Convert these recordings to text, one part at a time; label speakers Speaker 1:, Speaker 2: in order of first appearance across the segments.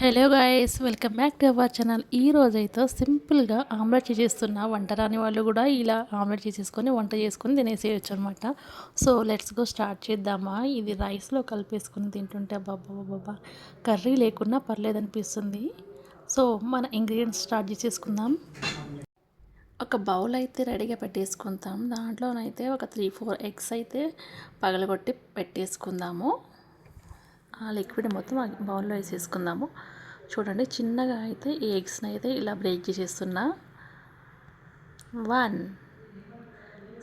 Speaker 1: Hello guys welcome back to our channel ఈ రోజైతే సింపుల్గా ఆమ్లెట్ చేసేస్తున్న వంట రాని వాళ్ళు కూడా ఇలా ఆమ్లెట్ చేసేసుకొని వంట చేసుకొని తినేసేయచ్చు అనమాట సో లెట్స్ గో స్టార్ట్ చేద్దామా? ఇది రైస్లో కలిపేసుకొని తింటుంటే బాబా బాబా కర్రీ లేకున్నా పర్లేదు అనిపిస్తుంది. సో మన ఇంగ్రీడియంట్స్ స్టార్ట్ చేసేసుకుందాం. ఒక బౌల్ అయితే రెడీగా పెట్టేసుకుందాం. దాంట్లోనైతే ఒక త్రీ ఫోర్ ఎగ్స్ అయితే పగలగొట్టి పెట్టేసుకుందాము. ఆ లిక్విడ్ మొత్తం బౌల్లో వేసేసుకుందాము. చూడండి చిన్నగా అయితే ఈ ఎగ్స్ని అయితే ఇలా బ్రేక్ చేసేస్తున్నా. వన్.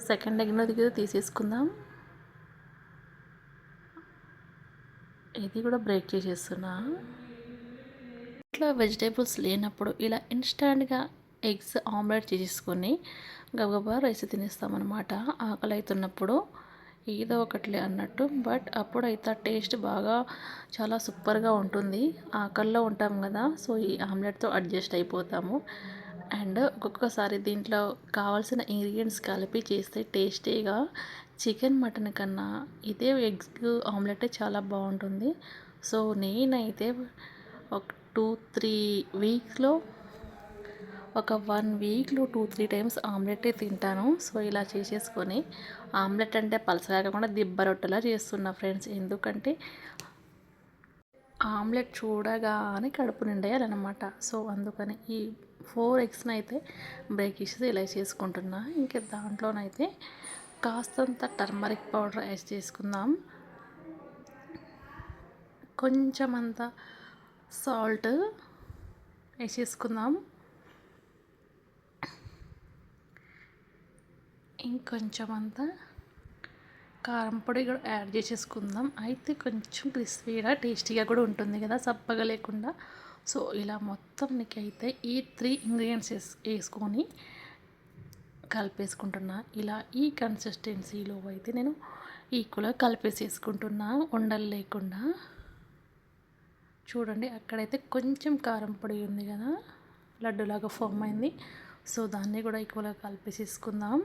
Speaker 1: సెకండ్ ఎగ్లో దగ్గర తీసేసుకుందాం. ఇది కూడా బ్రేక్ చేసేస్తున్నా. ఇట్లా వెజిటేబుల్స్ లేనప్పుడు ఇలా ఇన్స్టాంట్గా ఎగ్స్ ఆమ్లెట్ చేసేసుకొని గబగబా రైస్ తినేస్తామన్నమాట. ఆకలి అవుతున్నప్పుడు ఏదో ఒకటిలే అన్నట్టు. బట్ అప్పుడైతే టేస్ట్ బాగా చాలా సూపర్గా ఉంటుంది. ఆకల్లో ఉంటాం కదా సో ఈ ఆమ్లెట్తో అడ్జస్ట్ అయిపోతాము. అండ్ ఒక్కొక్కసారి దీంట్లో కావాల్సిన ఇంగ్రీడియంట్స్ కలిపి చేస్తే టేస్టీగా చికెన్ మటన్ కన్నా ఇదే ఎగ్స్ ఆమ్లెట్ చాలా బాగుంటుంది. సో నేనైతే ఒక టూ త్రీ వీక్స్లో ఒక వన్ వీక్లో టూ త్రీ టైమ్స్ ఆమ్లెటే తింటాను. సో ఇలా చేసేసుకొని ఆమ్లెట్ అంటే పలసగా కాకుండా దిబ్బ రొట్టెలా చేస్తున్నా ఫ్రెండ్స్. ఎందుకంటే ఆమ్లెట్ చూడగానే కడుపు నిండేయాలన్నమాట. సో అందుకని ఈ ఫోర్ ఎగ్స్ని అయితే బ్రేక్ ఇచ్చేసి ఇలా చేసుకుంటున్నా. ఇంకా దాంట్లోనైతే కాస్తంత టర్మరిక్ పౌడర్ యాడ్ చేసుకుందాం. కొంచెం అంత సాల్ట్ వేసేసుకుందాం. ఇంకొంచెం అంతా కారం పొడి కూడా యాడ్ చేసేసుకుందాం. అయితే కొంచెం క్రిస్పీగా టేస్టీగా కూడా ఉంటుంది కదా సప్పగా లేకుండా. సో ఇలా మొత్తం నీకైతే ఈ త్రీ ఇంగ్రీడియంట్స్ వేసుకొని కలిపేసుకుంటున్నా. ఇలా ఈ కన్సిస్టెన్సీలో అయితే నేను ఈక్వల్గా కలిపేసేసుకుంటున్నా ఉండలు లేకుండా. చూడండి అక్కడైతే కొంచెం కారం పొడి ఉంది కదా లడ్డులాగా ఫామ్ అయింది. సో దాన్ని కూడా ఈక్వల్గా కలిపేసేసుకుందాం.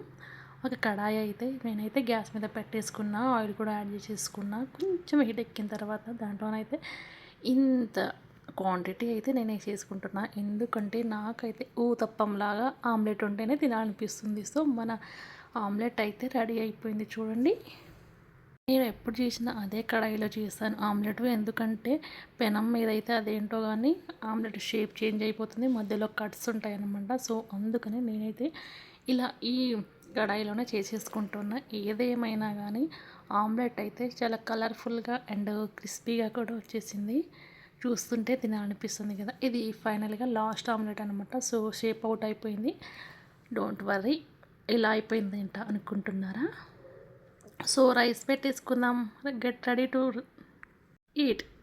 Speaker 1: ఒక కడాయి అయితే నేనైతే గ్యాస్ మీద పెట్టేసుకున్నా ఆయిల్ కూడా యాడ్ చేసేసుకున్నా. కొంచెం హీట్ ఎక్కిన తర్వాత దాంట్లోనైతే ఇంత క్వాంటిటీ అయితే నేను వేసేసుకుంటున్నా ఎందుకంటే నాకైతే ఊతప్పంలాగా ఆమ్లెట్ ఉంటేనే తినాలనిపిస్తుంది. సో మన ఆమ్లెట్ అయితే రెడీ అయిపోయింది చూడండి. నేను ఎప్పుడు చేసినా అదే కడాయిలో చేస్తాను ఆమ్లెట్. ఎందుకంటే పెనం మీద అయితే అదేంటో కానీ ఆమ్లెట్ షేప్ చేంజ్ అయిపోతుంది. మధ్యలో కట్స్ ఉంటాయన్నమాట. సో అందుకని నేనైతే ఇలా ఈ కడాయిలోనే చేసేసుకుంటున్నా. ఏదేమైనా కానీ ఆమ్లెట్ అయితే చాలా కలర్ఫుల్గా అండ్ క్రిస్పీగా కూడా వచ్చేసింది. చూస్తుంటే తినాలనిపిస్తుంది కదా. ఇది ఫైనల్గా లాస్ట్ ఆమ్లెట్ అనమాట సో షేప్ అవుట్ అయిపోయింది. డోంట్ వరీ ఇలా అయిపోయింది ఏంట అనుకుంటున్నారా? సో రైస్ పెట్టేసుకుందాం. Get ready to eat.